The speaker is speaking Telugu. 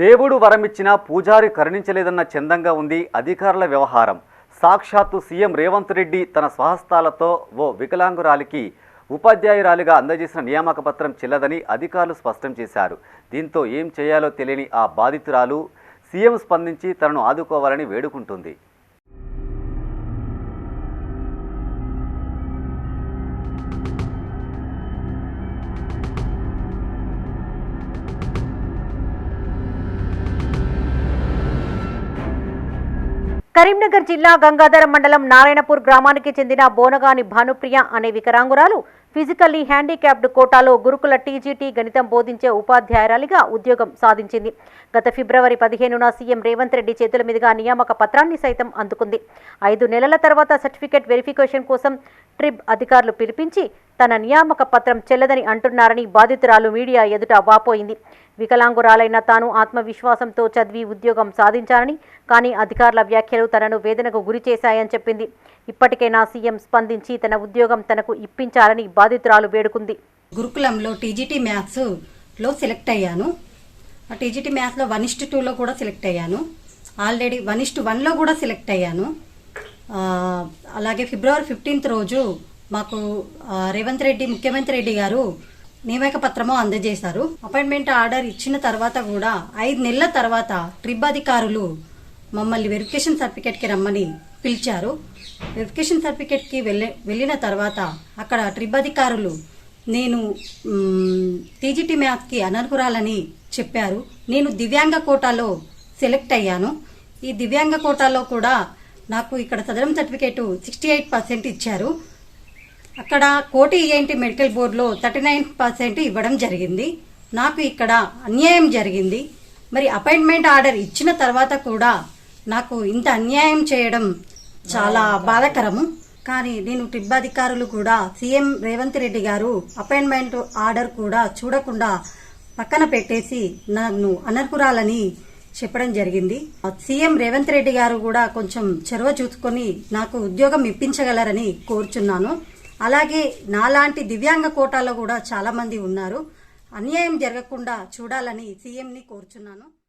దేవుడు వరమిచ్చినా పూజారి కరుణించలేదన్న చందంగా ఉంది అధికారుల వ్యవహారం. సాక్షాత్తు సీఎం రేవంత్ రెడ్డి తన స్వహస్తాలతో ఓ వికలాంగురాలికి ఉపాధ్యాయురాలిగా అందజేసిన నియామక పత్రం చెల్లదని అధికారులు స్పష్టం చేశారు. దీంతో ఏం చేయాలో తెలియని ఆ బాధితురాలు సీఎం స్పందించి తనను ఆదుకోవాలని వేడుకుంటుంది. కరీంనగర్ జిల్లా గంగాధరం మండలం నారాయణపూర్ గ్రామానికి చెందిన బోనగాని భానుప్రియ అనే వికరాంగురాలు ఫిజికల్లీ హ్యాండిక్యాప్డ్ కోటాలో గురుకుల టీజీటీ గణితం బోధించే ఉపాధ్యాయురాలిగా ఉద్యోగం సాధించింది. గత ఫిబ్రవరి పదిహేనున సీఎం రేవంత్ రెడ్డి చేతుల మీదుగా నియామక పత్రాన్ని సైతం అందుకుంది. ఐదు నెలల తర్వాత సర్టిఫికేట్ వెరిఫికేషన్ కోసం ట్రిబ్ అధికారులు పిలిపించి తన నియామక పత్రం చెల్లదని అంటున్నారని బాధితురాలు మీడియా ఎదుట వాపోయింది. వికలాంగురాలైన తాను ఆత్మవిశ్వాసంతో చదివి ఉద్యోగం సాధించానని కానీ అధికారుల వ్యాఖ్యలు తనను వేదనకు గురి చేశాయని చెప్పింది. ఇప్పటికైనా సీఎం స్పందించి తన ఉద్యోగం తనకు ఇప్పించాలని బాధితురాలు వేడుకుంది. గురుకులంలో టీజీటీ మ్యాథ్స్లో సెలెక్ట్ అయ్యాను. ఆ టీజీటీ మ్యాథ్స్లో వన్ ఇస్ట్ టూలో కూడా సెలెక్ట్ అయ్యాను. ఆల్రెడీ వన్ ఇస్ట్ వన్లో కూడా సెలెక్ట్ అయ్యాను. అలాగే ఫిబ్రవరి ఫిఫ్టీన్త్ రోజు మాకు రేవంత్ రెడ్డి ముఖ్యమంత్రి రెడ్డి గారు నియామక పత్రము అందజేశారు. అపాయింట్మెంట్ ఆర్డర్ ఇచ్చిన తర్వాత కూడా ఐదు నెలల తర్వాత ట్రిప్ అధికారులు మమ్మల్ని వెరిఫికేషన్ సర్టిఫికేట్కి రమ్మని పిలిచారు. వెరిఫికేషన్ సర్టిఫికేట్కి వెళ్ళి వెళ్ళిన తర్వాత అక్కడ ట్రిప్ అధికారులు నేను టీజీటీ మ్యాథ్కి అనర్హురాలని చెప్పారు. నేను దివ్యాంగ కోటాలో సెలెక్ట్ అయ్యాను. ఈ దివ్యాంగ కోటాలో కూడా నాకు ఇక్కడ Sadaram certificate sixty eight percent ఇచ్చారు. అక్కడ కోటి ఈఎన్టీ మెడికల్ బోర్డులో థర్టీ నైన్ పర్సెంట్ ఇవ్వడం జరిగింది. నాకు ఇక్కడ అన్యాయం జరిగింది. మరి అపాయింట్మెంట్ ఆర్డర్ ఇచ్చిన తర్వాత కూడా నాకు ఇంత అన్యాయం చేయడం చాలా బాధాకరము. కానీ నేను ట్రిప్ అధికారులు కూడా సీఎం రేవంత్ రెడ్డి గారు అపాయింట్మెంట్ ఆర్డర్ కూడా చూడకుండా పక్కన పెట్టేసి నన్ను అనర్హురాలని చెప్పడం జరిగింది. సీఎం రేవంత్ రెడ్డి గారు కూడా కొంచెం చొరవ చూసుకొని నాకు ఉద్యోగం ఇప్పించగలరని కోరుచున్నాను. అలాగే నాలాంటి దివ్యాంగ కోటాలో కూడా చాలామంది ఉన్నారు. అన్యాయం జరగకుండా చూడాలని సీఎంని కోరుచున్నాను.